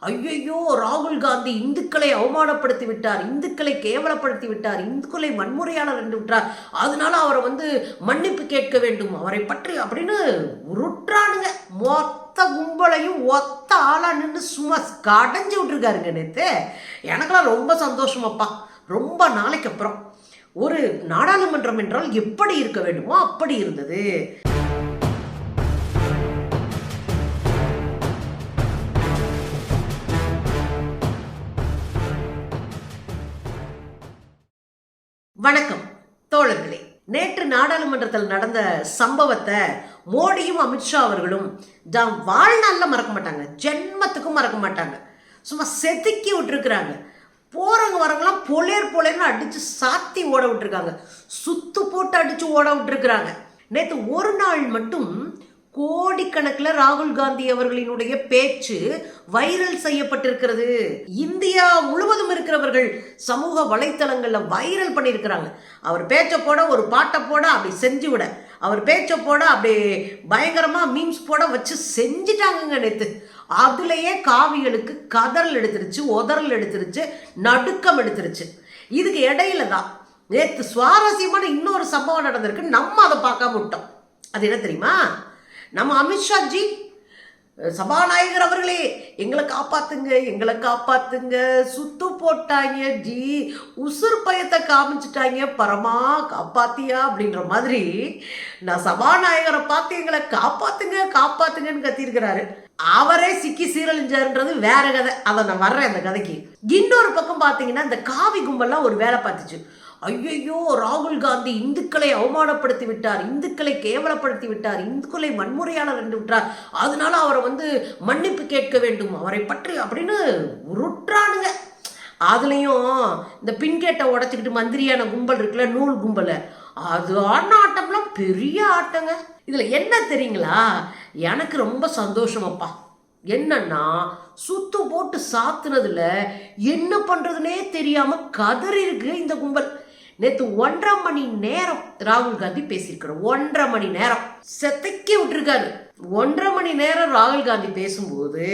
ஐயையோ ராகுல் காந்தி இந்துக்களை அவமானப்படுத்தி விட்டார் இந்துக்களை கேவலப்படுத்தி விட்டார் இந்துக்களை வன்முறையாளர் என்று விட்டார். அதனால அவரை வந்து மன்னிப்பு கேட்க வேண்டும். அவரை பற்றி அப்படின்னு உருட்டுறானுங்க. மொத்த கும்பலையும் ஒத்த ஆளா நின்று சும்மா கடைஞ்சி விட்டுருக்காருங்க நேத்து. எனக்கெல்லாம் ரொம்ப சந்தோஷமாப்பா. ரொம்ப நாளைக்கு அப்புறம். ஒரு நாடாளுமன்றம் என்றால் எப்படி இருக்க வேண்டுமோ அப்படி இருந்தது. வணக்கம். தோழர்களே நேற்று நாடாளுமன்றத்தில் நடந்த சம்பவத்தை மோடியும் அமித்ஷா அவர்களும் வாழ்நாளில் மறக்க மாட்டாங்க ஜென்மத்துக்கும் மறக்க மாட்டாங்க. சும்மா செதுக்கி விட்டுருக்குறாங்க. போகிறவங்க வரவங்களாம் பொலேர் பொலேர்னு அடித்து சாத்தி ஓட விட்டுருக்காங்க. சுத்து போட்டு அடித்து ஓட விட்டுருக்குறாங்க. நேற்று ஒரு நாள் மட்டும் கோடிக்கணக்கில் ராகுல் காந்தி அவர்களினுடைய பேச்சு வைரல் செய்யப்பட்டிருக்கிறது. இந்தியா முழுவதும் இருக்கிறவர்கள் சமூக வலைத்தளங்களில் வைரல் பண்ணியிருக்கிறாங்க. அவர் பேச்சை போட ஒரு பாட்டை போட அப்படி செஞ்சு விட. அவர் பேச்சை போட அப்படி பயங்கரமாக மீம்ஸ் போட வச்சு செஞ்சிட்டாங்கங்க நேற்று அதுலேயே காவிகளுக்கு கதறல் எடுத்துருச்சு உதறல் எடுத்துருச்சு நடுக்கம் எடுத்துருச்சு. இதுக்கு இடையில தான் நேற்று சுவாரஸ்யமான இன்னொரு சம்பவம் நடந்திருக்கு. நம்ம அதை பார்க்காம விட்டோம். அது என்ன தெரியுமா? நம்ம அமித்ஷா ஜி சபாநாயகர் அவர்களே எங்களை காப்பாத்துங்க எங்களை காப்பாத்துங்க. சுத்து போட்டாங்க ஜி உசுர் பயத்தை காமிச்சிட்டாங்க. பரமா காப்பாத்தியா அப்படின்ற மாதிரி நான் சபாநாயகரை பார்த்து எங்களை காப்பாத்துங்க காப்பாத்துங்கன்னு கத்திருக்கிறாரு அவரே சிக்கி சீரழிஞ்சாருன்றது வேற கதை. அதை நான் வர்றேன் அந்த கதைக்கு. இன்னொரு பக்கம் பார்த்தீங்கன்னா இந்த காவி கும்பல்லாம் ஒரு வேலை பார்த்துச்சு. ஐயையோ ராகுல் காந்தி இந்துக்களை அவமானப்படுத்தி விட்டார் இந்துக்களை கேவலப்படுத்தி விட்டார் இந்துக்களை வன்முறையாளர் என்று விட்டார். அதனால அவரை வந்து மன்னிப்பு கேட்க வேண்டும் அவரை பற்றி அப்படின்னு உருட்டுறானுங்க. அதுலேயும் இந்த பின்கேட்டை உடச்சிக்கிட்டு மந்திரியான கும்பல் இருக்குல்ல நூல் கும்பலை. அது ஆடின ஆட்டம்லாம் பெரிய ஆட்டங்க. இதில் என்ன தெரியுங்களா? எனக்கு ரொம்ப சந்தோஷமப்பா. என்னன்னா சுத்து போட்டு சாத்துனதுல என்ன பண்றதுனே தெரியாம கதறி இருக்கு இந்த கும்பல். நேற்று ஒன்றரை மணி நேரம் ராகுல் காந்தி பேசியிருக்கிறார். ஒன்றரை மணி நேரம். செத்தைக்கி விட்டுருக்காரு. ஒன்றரை மணி நேரம் ராகுல் காந்தி பேசும்போது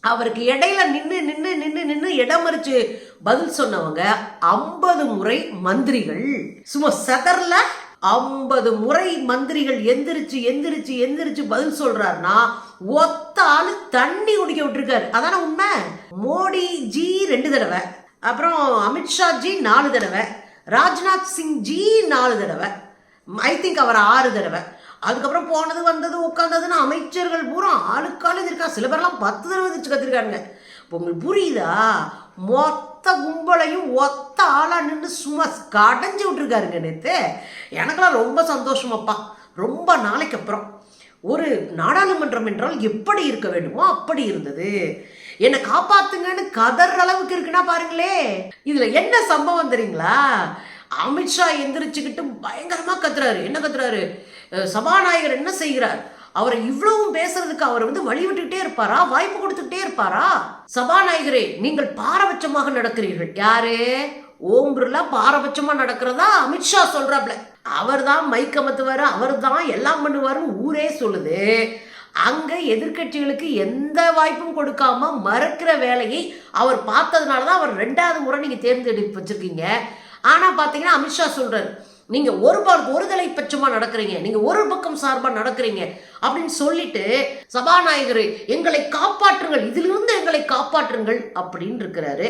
அவருக்கு இடையில நின்று நின்று நின்று நின்று இடமறிச்சு பதில் சொன்னவங்க ஐம்பது முறை மந்திரிகள். சும்மா செதறல. ஐம்பது முறை மந்திரிகள் எந்திரிச்சு எந்திரிச்சு எந்திரிச்சு பதில் சொல்றாருன்னா ஒத்த ஆளு தண்ணி குடிக்க விட்டுருக்காரு. அதான உண்மை? மோடி ஜி ரெண்டு தடவை. அப்புறம் அமித்ஷா ஜி நாலு தடவை. ராஜ்நாத் சிங் ஜி நாலு தடவை. ஐ திங்க் அவர் ஆறு தடவை. அதுக்கப்புறம் போனது வந்தது உட்காந்ததுன்னு அமைச்சர்கள் பூரா ஆளுக்காலு இருக்கா சில பேர்லாம் பத்து தடவை வச்சு கத்திருக்காங்க இப்போ உங்களுக்கு புரியுதா? மொத்த கும்பலையும் ஒத்த ஆளா நின்று சும்மா கடைஞ்சி விட்டுருக்காருங்க நேத்து. எனக்கெல்லாம் ரொம்ப சந்தோஷமாப்பா. ரொம்ப நாளைக்கு அப்புறம். ஒரு நாடாளுமன்றம் என்றால் எப்படி இருக்க வேண்டுமோ அப்படி இருந்தது. என்னை காப்பாத்துங்கன்னு கதற அளவுக்கு இருக்குன்னா பாருங்களே. இதுல என்ன சம்பவம் தெரியுங்களா? அமித்ஷா எந்திரிச்சுக்கிட்டு பயங்கரமா கத்துறாரு. என்ன கத்துறாரு? சபாநாயகர் என்ன செய்கிறார்? அவரை இவ்வளவும் பேசுறதுக்கு அவர் வந்து வழி விட்டுக்கிட்டே இருப்பாரா? வாய்ப்பு கொடுத்துக்கிட்டே இருப்பாரா? சபாநாயகரே நீங்கள் பாரபட்சமாக நடக்கிறீர்கள். யாரு? ஓம் பிர்லா பாரபட்சமா நடக்கிறதா? அமித்ஷா சொல்றாப்ல. அவர் தான் மைக்கமத்துவாரு அவர் தான் எல்லாம் பண்ணுவாருன்னு ஊரே சொல்லுது. அங்கே எதிர்க்கட்சிகளுக்கு எந்த வாய்ப்பும் கொடுக்காம மறுக்கிற வேலையை அவர் பார்த்ததுனால தான் அவர் ரெண்டாவது முறை நீங்கள் தேர்ந்தெடுப்பு வச்சுருக்கீங்க. ஆனால் பார்த்தீங்கன்னா அமித்ஷா சொல்கிறார் நீங்கள் ஒரு பார் ஒரு தலைப்பட்சமா நடக்கிறீங்க நீங்கள் ஒரு பக்கம் சார்பாக நடக்கிறீங்க அப்படின்னு சொல்லிட்டு சபாநாயகர் எங்களை காப்பாற்றுங்கள் இதிலிருந்து எங்களை காப்பாற்றுங்கள் அப்படின்னு இருக்கிறாரு.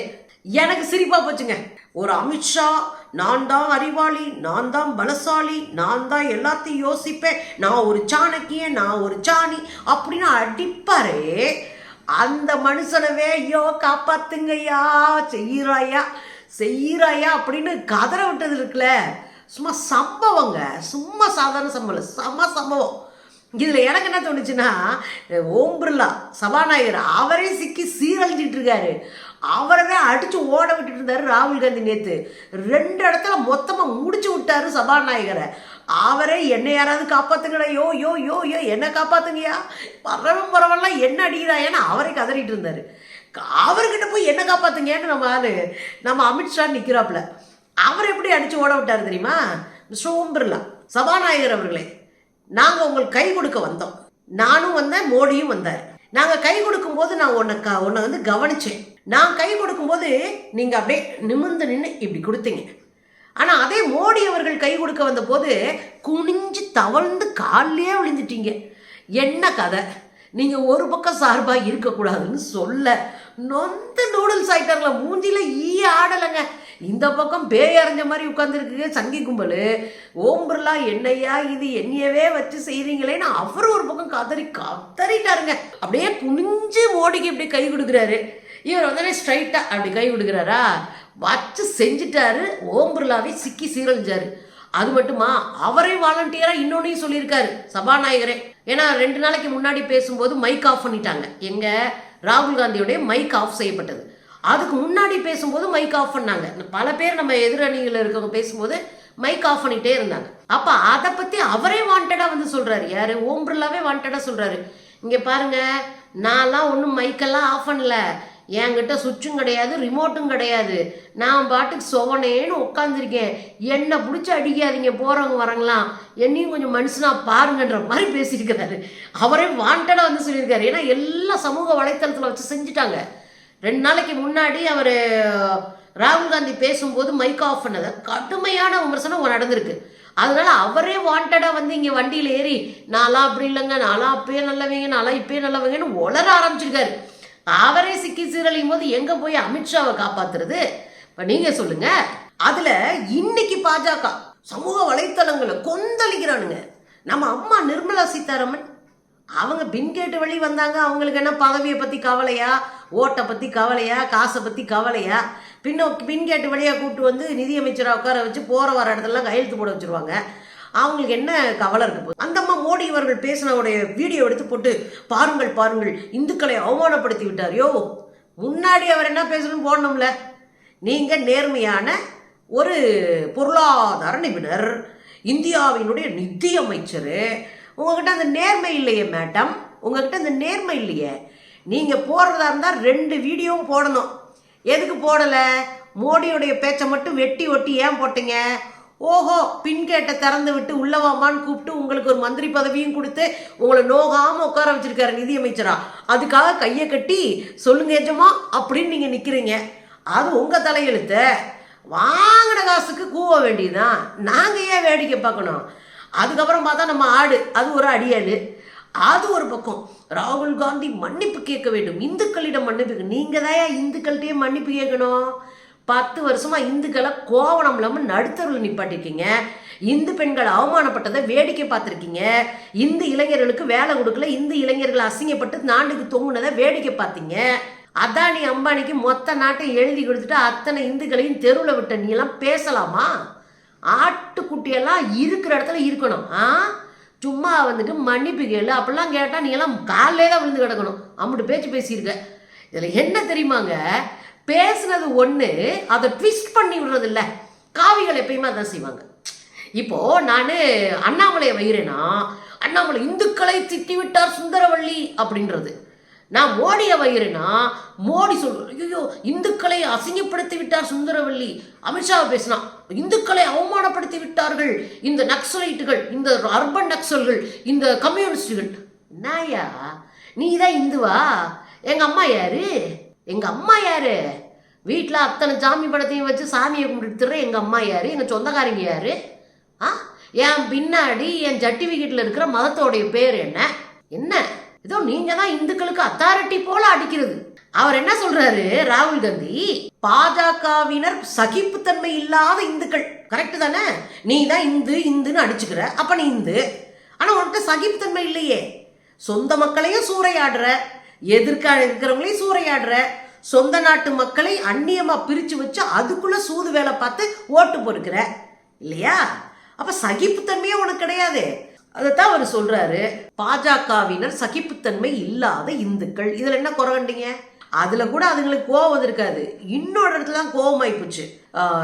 எனக்கு சிரிப்பா போச்சுங்க. ஒரு அமித்ஷா நான் தான் அறிவாளி நான் தான் பலசாலி நான் தான் எல்லாத்தையும் யோசிப்பேன். நான் ஒரு சாணக்கிய நான் ஒரு சாணி அப்படின்னு அடிப்பாரே. அந்த மனுஷனவே ஐயோ காப்பாத்துங்கய்யா செய்யறாயா செய்யறாயா அப்படின்னு கதற விட்டது இருக்குல்ல. சும்மா சம்பவங்க. சும்மா சாதாரண சம்பவம். இல்ல, சம்பவம். இதில் எனக்கு என்ன தோணுச்சுன்னா ஓம் பிர்லா சபாநாயகர் அவரே சிக்கி சீரழிஞ்சிட்டு இருக்காரு. அவரை தான் அடித்து ஓட விட்டுட்டு இருந்தார் ராகுல் காந்தி நேத்து. ரெண்டு இடத்துல மொத்தமாக முடிச்சு விட்டாரு சபாநாயகரை. அவரே என்னை யாராவது காப்பாற்றுங்கடா யோ யோ யோ யோ என்ன காப்பாத்துங்கயா பறவை பரவெல்லாம் என்ன அடிக்கிறாயன்னு அவரே கதறிட்டு இருந்தார். அவர்கிட்ட போய் என்ன காப்பாற்றுங்கன்னு நம்ம ஆளு நம்ம அமித்ஷா நிற்கிறாப்புல அவர் எப்படி அடித்து ஓட விட்டார் தெரியுமா? மிஸ்டர் ஓம் பிர்லா சபாநாயகர் அவர்களே நாங்கள் உங்களுக்கு கை கொடுக்க வந்தோம். நானும் வந்தேன் மோடியும் வந்தார். நாங்கள் கை கொடுக்கும்போது நான் உன்னை க உன்னை வந்து கவனித்தேன் நான் கை கொடுக்கும்போது நீங்கள் அப்படியே நிமிர்ந்து நின்று இப்படி கொடுத்தீங்க. ஆனால் அதே மோடி அவர்கள் கை கொடுக்க வந்தபோது குனிஞ்சு தவழ்ந்து காலிலே விழுந்துட்டீங்க. என்ன கதை? நீங்கள் ஒரு பக்கம் சார்பாக இருக்கக்கூடாதுன்னு சொல்ல. நொந்த நூடுல்ஸ் ஆகிட்டாங்கள மூஞ்சியில் ஈ ஆடலைங்க. இந்த பக்கம் பேய் அரைஞ்ச மாதிரி உட்காந்துருக்கு சங்கி கும்பல். ஓம் பிர்லா என்னையா இது என்னையவே வச்சு செய்கிறீங்களேன்னு அவர் ஒரு பக்கம் கதறி கதறிட்டாருங்க அப்படியே குனிஞ்சு மோடிக்கு இப்படி கை கொடுக்குறாரு. இவர் உடனே ஸ்ட்ரைட்டாக அப்படி கை விடுகிறாரா? வச்சு செஞ்சுட்டாரு. ஓம் பிர்லாவை சிக்கி சீரழிஞ்சார். அது மட்டுமா? அவரே வாலண்டியராக இன்னொன்னையும் சொல்லியிருக்காரு. சபாநாயகரே. ஏன்னா ரெண்டு நாளைக்கு முன்னாடி பேசும்போது மைக் ஆஃப் பண்ணிட்டாங்க. எங்கள் ராகுல் காந்தியோடைய மைக் ஆஃப் செய்யப்பட்டது. அதுக்கு முன்னாடி பேசும்போது மைக் ஆஃப் பண்ணாங்க. பல பேர் நம்ம எதிரணியில் இருக்கவங்க பேசும்போது மைக் ஆஃப் பண்ணிகிட்டே இருந்தாங்க. அப்போ அதை பற்றி அவரே வாண்டடாக வந்து சொல்கிறாரு யார்? ஓம் பிர்லாவே வாண்டடா சொல்கிறாரு இங்கே பாருங்க. நான்லாம் ஒன்றும் மைக்கெல்லாம் ஆஃப் பண்ணல. என்கிட்ட சுவிட்சும் கிடையாது ரிமோட்டும் கிடையாது. நான் பாட்டுக்கு சொவனேன்னு உட்காந்துருக்கேன் என்னை பிடிச்சி அடிக்காதீங்க போகிறவங்க வரங்களாம். என்னையும் கொஞ்சம் மனுஷனாக பாருங்கன்ற மாதிரி பேசியிருக்கிறாரு. அவரே வாண்டடாக வந்து சொல்லியிருக்காரு. ஏன்னா எல்லா சமூக வலைத்தளத்தில் வச்சு செஞ்சுட்டாங்க. ரெண்டு நாளைக்கு முன்னாடி அவர் ராகுல் காந்தி பேசும்போது மைக் ஆஃப் பண்ணதை கடுமையான விமர்சனம் நடந்திருக்கு. அதனால அவரே வாண்டடாக வந்து இங்கே வண்டியில் ஏறி நான்லாம் அப்படி இல்லைங்க நான்லாம் அப்பயே நல்லவங்க நான்லாம் இப்பயே நல்லவங்கன்னு உளர ஆரம்பிச்சிருக்காரு. அவரே சிக்கி சீரழியும் போது எங்க போய் அமித்ஷாவை காப்பாத்துறது? இப்ப நீங்க சொல்லுங்க. அதுல இன்னைக்கு பாஜக சமூக வலைத்தளங்களை கொந்தளிக்கிறானுங்க. நம்ம அம்மா நிர்மலா சீதாராமன். அவங்க பின்கேட்டு வழி வந்தாங்க. அவங்களுக்கு என்ன பதவியை பற்றி கவலையா? ஓட்டை பற்றி கவலையா? காசை பற்றி கவலையா? பின்ன பின்கேட்டு வழியாக கூப்பிட்டு வந்து நிதியமைச்சராக உட்கார வச்சு போகிற வர இடத்துலலாம் கையெழுத்து போட வச்சுருவாங்க. அவங்களுக்கு என்ன கவலை இருக்கு அந்த அம்மா மோடி அவர்கள் பேசினவுடைய வீடியோ எடுத்து போட்டு பாருங்கள் பாருங்கள் இந்துக்களை அவமானப்படுத்தி விட்டார் யோ முன்னாடி அவர் என்ன பேசணும்னு போடணும்ல? நீங்கள் நேர்மையான ஒரு பொருளாதார நிபுணர் இந்தியாவினுடைய நிதி அமைச்சர் உங்ககிட்ட அந்த நேர்மை இல்லையே மேடம். உங்ககிட்ட அந்த நேர்மை இல்லையே. நீங்கள் போடுறதா இருந்தால் ரெண்டு வீடியோவும் போடணும். எதுக்கு போடலை? மோடியுடைய பேச்சை மட்டும் வெட்டி ஒட்டி ஏன் போட்டீங்க? ஓஹோ பின்கேட்டை திறந்து விட்டு உள்ளவாமான்னு கூப்பிட்டு உங்களுக்கு ஒரு மந்திரி பதவியும் கொடுத்து உங்களை நோகாமல் உட்கார வச்சிருக்காரு நிதியமைச்சரா. அதுக்காக கையை கட்டி சொல்லுங்க எஜமா அப்படின்னு நீங்கள் நிற்கிறீங்க அது உங்கள் தலையெழுத்து. வாங்கின காசுக்கு கூவ வேண்டியதுதான் நாங்கள் ஏன் வேடிக்கை பார்க்கணும்? அதுக்கப்புறம் பார்த்தா நம்ம ஆடு அது ஒரு அடியாடு அது ஒரு பக்கம். ராகுல் காந்தி மன்னிப்பு கேட்க வேண்டும். இந்துக்களிடம் மன்னிப்பு நீங்கள் தான் இந்துக்கள்கிட்டயே மன்னிப்பு கேட்கணும்? பத்து வருஷமா இந்துக்களை கோவணம் இல்லாமல் நடுத்தருவில் நிப்பாட்டிருக்கீங்க. இந்து பெண்கள் அவமானப்பட்டதை வேடிக்கை பார்த்துருக்கீங்க. இந்து இளைஞர்களுக்கு வேலை கொடுக்கல இந்து இளைஞர்கள் அசிங்கப்பட்டு நாண்டுக்கு தொங்குனதை வேடிக்கை பார்த்தீங்க. அதானி அம்பானிக்கு மொத்த நாட்டை எழுதி கொடுத்துட்டு அத்தனை இந்துக்களையும் தெருவில் விட்ட நீ எல்லாம் பேசலாமா? ஆட்டுக்குட்டியெல்லாம் இருக்கிற இடத்துல இருக்கணும். ஆ? சும்மா வந்துட்டு மன்னிப்பு கேளு. அப்படிலாம் கேட்டால் நீ எல்லாம் காலிலே தான் விழுந்து கிடக்கணும். அம்முட்டு பேச்சு பேசியிருக்க. இதில் என்ன தெரியுமாங்க? பேசுனது ஒன்று அதை ட்விஸ்ட் பண்ணி விடுறது இல்லை காவிகள் எப்பயுமே அதான் செய்வாங்க. இப்போ நான் அண்ணாமலையை வைகிறேன்னா அண்ணாமலை இந்துக்களை திட்டி விட்டார் சுந்தரவள்ளி அப்படின்றது. நான் மோடியை வைகிறேன்னா மோடி சொல்ற ஐயோ இந்துக்களை அசிங்கப்படுத்தி விட்டார் சுந்தரவள்ளி. அமித்ஷா பேசினா இந்துக்களை அவமானப்படுத்தி விட்டார்கள். இந்த நக்சலைட்டுகள் இந்த அர்பன் நக்சல்கள் இந்த கம்யூனிஸ்டுகள். நாயா நீ தான் இந்துவா? எங்கள் அம்மா யாரு? எங்கள் அம்மா யாரு? வீட்டில் அத்தனை சாமி படத்தையும் வச்சு சாமியை கும்பிட்டுற எங்கள் அம்மா யார்? எங்கள் சொந்தக்காரங்க யார்? ஆ? என் பின்னாடி என் சர்டிஃபிகேட்ல இருக்கிற மதத்தோடைய பேர் என்ன? என்ன? ஏதோ நீங்க தான் இந்துக்களுக்கு அத்தாரிட்டி போல அடிக்கிறது. அவர் என்ன சொல்றாரு ராகுல் காந்தி? பாஜகவினர் சகிப்புத்தன்மை இல்லாத இந்துக்கள். கரெக்டு தானே? நீ தான் இந்து இந்துன்னு அடிச்சுக்கிற. அப்ப நீ இந்து. ஆனா உன்கிட்ட சகிப்புத்தன்மை இல்லையே. சொந்த மக்களையும் சூறையாடுற. எதிர்க்க இருக்கிறவங்களையும் சூறையாடுற. சொந்த நாட்டு மக்களை அந்நியமாக பிரித்து வச்சு அதுக்குள்ள சூது வேலை பார்த்து ஓட்டு பொறுக்கிற இல்லையா? அப்போ சகிப்புத்தன்மையே உனக்கு கிடையாது. அதைத்தான் அவர் சொல்றாரு. பாஜகவினர் சகிப்புத்தன்மை இல்லாத இந்துக்கள். இதில் என்ன குறை கண்டீங்க? அதில் கூட அதுங்களுக்கு கோபம் இருக்காது இன்னொரு இடத்துல தான் கோபம் ஆயிப்போச்சு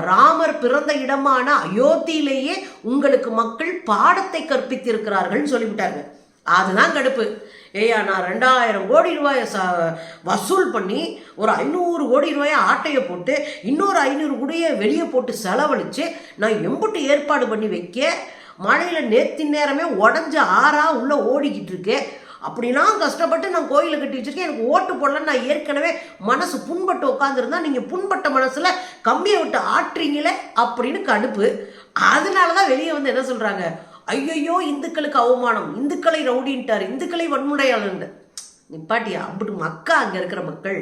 ராமர் பிறந்த இடமான அயோத்தியிலேயே உங்களுக்கு மக்கள் பாடத்தை கற்பித்திருக்கிறார்கள்னு சொல்லிவிட்டாங்க அதுதான் கடுப்பு. ஏய்யா நான் ரெண்டாயிரம் கோடி ரூபாயை ச வசூல் பண்ணி ஒரு ஐநூறு கோடி ரூபாயை ஆட்டையை போட்டு இன்னொரு ஐநூறு கோடியை வெளியே போட்டு செலவழித்து நான் எம்புட்டு ஏற்பாடு பண்ணி வைக்க மழையில் நேத்தி நேரமே உடஞ்ச ஆறாக உள்ளே ஓடிக்கிட்டு இருக்கு. அப்படிலாம் கஷ்டப்பட்டு நான் கோயிலை கட்டி வச்சிருக்கேன். எனக்கு ஓட்டு போடலன்னு நான் ஏற்கனவே மனசு புண்பட்டு உட்காந்துருந்தா நீங்கள் புண்பட்ட மனசில் கம்பியை விட்டு ஆட்டுறீங்களே அப்படின்னு கடுப்பு. அதனால தான் வெளியே வந்து என்ன சொல்கிறாங்க ஐயையோ இந்துக்களுக்கு அவமானம். இந்துக்களை ரவுடின்ட்டார். இந்துக்களை வன்முறையாளர் நிப்பாட்டியா? அப்படி மக்கா அங்கே இருக்கிற மக்கள்.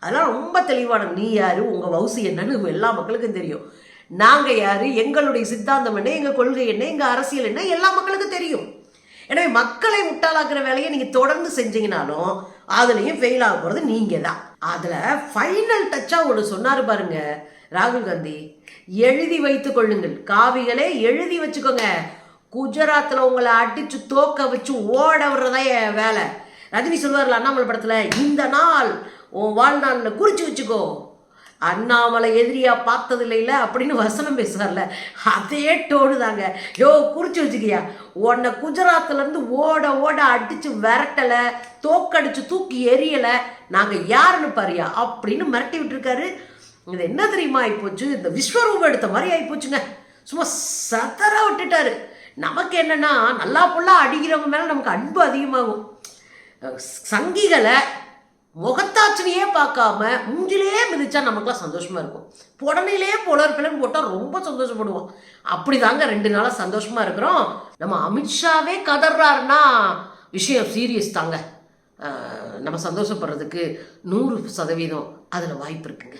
அதெல்லாம் ரொம்ப தெளிவான நீ யாரு? உங்கள் வவுசி என்னன்னு எல்லா மக்களுக்கும் தெரியும். நாங்கள் யாரு? எங்களுடைய சித்தாந்தம் என்ன? எங்கள் கொள்கை என்ன? எங்கள் அரசியல் என்ன? எல்லா மக்களுக்கும் தெரியும். எனவே மக்களை முட்டாளாக்குற வேலையை நீங்கள் தொடர்ந்து செஞ்சீங்கனாலும் அதுலேயும் ஃபெயில் ஆக போகிறது நீங்கள் தான் அதில் ஃபைனல் டச்சாக ஒன்று சொன்னார் பாருங்க ராகுல் காந்தி. எழுதி வைத்து கொள்ளுங்கள். காவிகளே எழுதி வச்சுக்கோங்க. குஜராத்தில் உங்களை அடித்து தோக்க வச்சு ஓட விடுறதா என் வேலை. ரஜினி சொல்வார்ல அண்ணாமலை படத்தில் இந்த நாள் உன் வாழ்நாளில் குறித்து வச்சுக்கோ. அண்ணாமலை எதிரியாக பார்த்தது இல்லைல்ல அப்படின்னு வசனம் பேசுவார்ல. அதே டோடு தாங்க. யோ குறிச்சு வச்சுக்கியா? உன்னை குஜராத்துலேருந்து ஓட ஓட அடிச்சு விரட்டலை தோக்கடிச்சு தூக்கி எரியலை நாங்கள் யாருன்னு பாரியா? அப்படின்னு மிரட்டி விட்டுருக்காரு. இது என்ன தெரியுமா ஆயிப்போச்சு இந்த விஸ்வரூபம் எடுத்த மாதிரி ஆகிப்போச்சுங்க சும்மா சத்தராக விட்டுட்டாரு. நமக்கு என்னென்னா நல்லா புல்லா அடிக்கிறவங்க மேலே நமக்கு அன்பு அதிகமாகும். சங்கிகளை முகத்தாச்சனையே பார்க்காம மூஞ்சிலே மிதிச்சா நமக்குலாம் சந்தோஷமாக இருக்கும். புடனையிலே புலர் போட்டால் ரொம்ப சந்தோஷப்படுவோம். அப்படி தாங்க ரெண்டு நாளாக சந்தோஷமாக இருக்கிறோம். நம்ம அமித்ஷாவே கதறாருன்னா விஷயம் சீரியஸ் தாங்க. நம்ம சந்தோஷப்படுறதுக்கு நூறு சதவீதம் அதில் வாய்ப்பு இருக்குங்க.